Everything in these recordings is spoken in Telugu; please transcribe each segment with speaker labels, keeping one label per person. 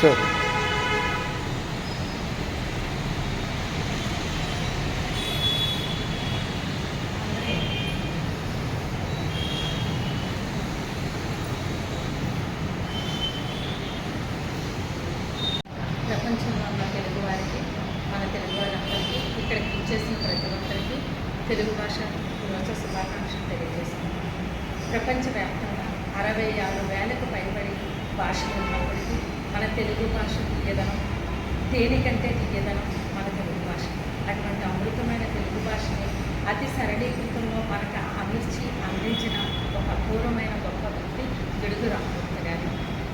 Speaker 1: Sure. తెలుగు భాష దినోత్సవ శుభాకాంక్షలు తెలియజేస్తుంది ప్రపంచవ్యాప్తంగా అరవై ఆరు వేలకు పైబడి భాషలు ఉన్నప్పటికీ మన తెలుగు భాష తీయదనం తేనికంటే తీయదనం మన తెలుగు భాష. అటువంటి అమృతమైన తెలుగు భాషని అతి సరళీకృతంలో మనకు అమర్చి అందించిన ఒక అపూర్వమైన గొప్ప వ్యక్తి గిడుగు రామమూర్తి గారి.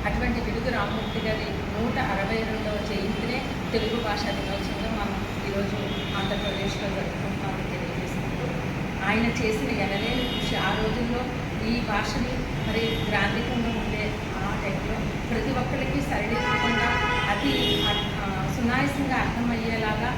Speaker 1: అటువంటి గిడుగు రామమూర్తి గారి నూట అరవై రెండవ జయంతినే తెలుగు భాష దినోత్సవంగా మనం ఈరోజు ఆంధ్రప్రదేశ్లో జరుపుకుంటామని ఆయన చేసిన ఎనలేని కృషి ఆ రోజుల్లో ఈ భాషని మరి గ్రాంధికంగా ఉండే ఆ టైంలో ప్రతి ఒక్కరికి సరళీకృతంగా అతి సునాయసంగా అర్థమయ్యేలాగా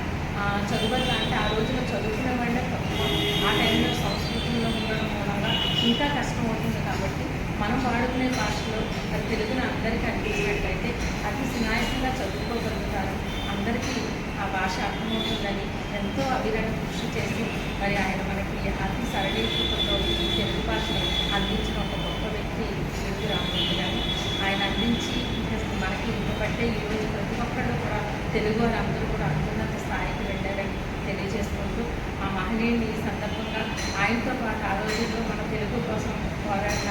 Speaker 1: చదువుతా అంటే ఆ రోజుల్లో చదువుకునే వాళ్ళే తక్కువ. ఆ టైంలో సంస్కృతంలో ఉండడం మూలంగా ఇంకా కష్టం అవుతుంది కాబట్టి మనం వాడుకునే భాషలో అది తెలుగును అందరికీ అందించినట్లయితే అతి సునాయసంగా చదువుకోగలుగుతారు. అందరికీ ఆ భాష అర్థమవుతుందని ఎంతో అభిరణ కృషి చేసి మరి ఆయన మనకి అతి సరళీకృతంలో తెలుగు భాషని అందించిన ఒక గొప్ప వ్యక్తి తెలుగు రామూర్తి గారు. ఆయన అందించి ఇంకా మనకి ఇంకబట్టే ఈరోజు ప్రతి ఒక్కళ్ళు కూడా తెలుగు వారందరూ కూడా అత్యున్నత స్థాయికి వెళ్ళారని తెలియజేసుకుంటూ ఆ మహనీయుని ఈ సందర్భంగా ఆయనతో పాటు ఆ రోజుల్లో మన తెలుగు కోసం పోరాడిన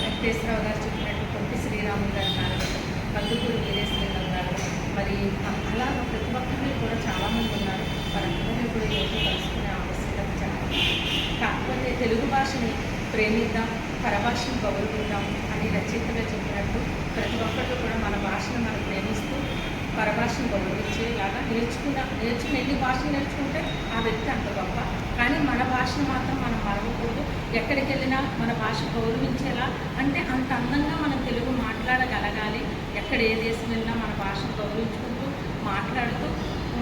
Speaker 1: వెంకటేశ్వరరావు గారు చెప్పినట్టు పొట్టి శ్రీరాములు గారు ఉన్నారు కందుకూరు వీరేశ్వరం గారు మరి అలా ప్రతి ఒక్కరిని కూడా చాలామంది ఉన్నారు. వారందరినీ కూడా ఈరోజు కలుసుకునే ఆవశ్యకత చాలా కాకపోతే తెలుగు భాషని ప్రేమిద్దాం పరభాషను గౌరవిద్దాం అని రచయితగా చెప్పినట్టు ప్రతి ఒక్కళ్ళు కూడా మన భాషను మనం ప్రేమిస్తూ పరభాషను గౌరవించేలాగా నేర్చుకున్న నేర్చుకుని ఎన్ని భాషలు నేర్చుకుంటే ఆ వ్యక్తి అంత గొప్ప. కానీ మన భాషను మాత్రం మనం మరవకూడదు. ఎక్కడికి వెళ్ళినా మన భాష గౌరవించేలా అంటే అంత అందంగా మనం మాట్లాడగలగాలి. ఎక్కడ ఏ దేశం వెళ్ళినా మన భాషను గౌరవించుకుంటూ మాట్లాడుతూ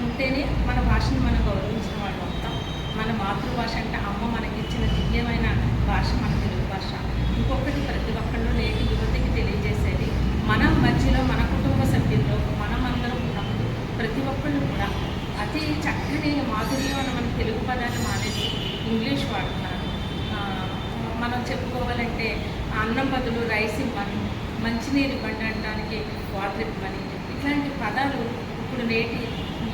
Speaker 1: ఉంటేనే మన భాషను మనం గౌరవించిన వాళ్ళు అవుతాం. మన మాతృభాష అంటే అమ్మ మనకి ఇచ్చిన దివ్యమైన భాష మన తెలుగు భాష. ఇంకొకటి ప్రతి ఒక్కళ్ళు నేటి యువతకి తెలియజేసేది మన మధ్యలో మన కుటుంబ సభ్యుల్లో మనం అందరం ఉన్నప్పుడు ప్రతి ఒక్కళ్ళు కూడా అతి చక్కని మాధుర్యం మన తెలుగు పదాన్ని మానేసి ఇంగ్లీష్ వాడుతున్నారు. మనం చెప్పుకోవాలంటే అన్నం బదులు రైస్ ఇవ్వని మంచినీరు ఇవ్వండి అనడానికి వాటర్ ఇవ్వని ఇట్లాంటి పదాలు ఇప్పుడు నేటి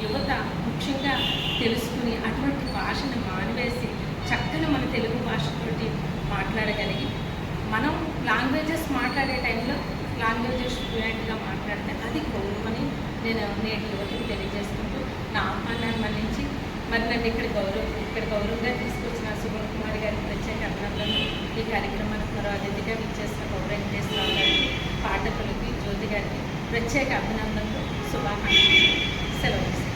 Speaker 1: యువత ముఖ్యంగా తెలుసుకుని అటువంటి భాషను మానివేసి చక్కని మన తెలుగు భాషతోటి మాట్లాడగలిగి మనం లాంగ్వేజెస్ మాట్లాడే టైంలో లాంగ్వేజెస్ ఫ్లూయెంట్గా మాట్లాడితే అది గౌరవమని నేను నేటి యువతకు తెలియజేసుకుంటూ నా ఆహ్వానాన్ని మన్నించి మరి నన్ను ఇక్కడ గౌరవం ఇక్కడ గౌరవంగా తీసుకొచ్చిన సుమన్ కుమార్ గారికి ప్రత్యేక అభినందనలు. ఈ కార్యక్రమానికి మరో అతిథిగా విచ్చేసిన గౌరవ వెంకటేశ్వరరావు గారికి పాఠకులకి జ్యోతి గారికి ప్రత్యేక అభినందనలు శుభాకాంక్షలు. సెలవు.